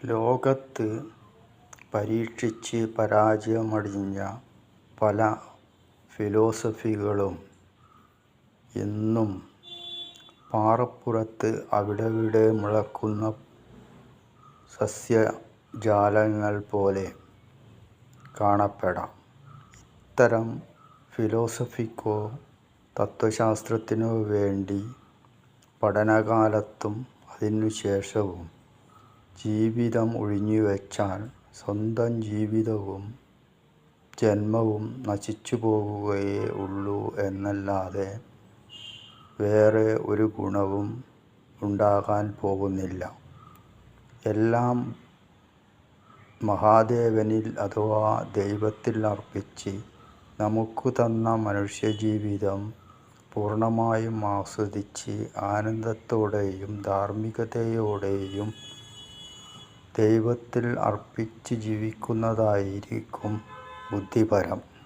ലോകത്ത് പരീക്ഷിച്ച് പരാജയമടിഞ്ഞ പല ഫിലോസഫികളും എന്നും പാറപ്പുറത്ത് അവിടവിടെ മുളക്കുന്ന സസ്യജാലങ്ങൾ പോലെ കാണപ്പെടാം. ഇത്തരം ഫിലോസഫിക്കോ തത്വശാസ്ത്രത്തിനോ വേണ്ടി പഠനകാലത്തും അതിനുശേഷവും ജീവിതം ഒഴിഞ്ഞുവെച്ചാൽ സ്വന്തം ജീവിതവും ജന്മവും നശിച്ചുപോകുകയേ ഉള്ളൂ എന്നല്ലാതെ വേറെ ഒരു ഗുണവും ഉണ്ടാകാൻ പോകുന്നില്ല. എല്ലാം മഹാദേവനിൽ അഥവാ ദൈവത്തിൽ അർപ്പിച്ച് നമുക്ക് തന്ന മനുഷ്യജീവിതം പൂർണമായും ആസ്വദിച്ച് ആനന്ദത്തോടെയും ധാർമ്മികതയോടെയും ദൈവത്തിൽ അർപ്പിച്ച് ജീവിക്കുന്നതായിരിക്കും ബുദ്ധിപരം.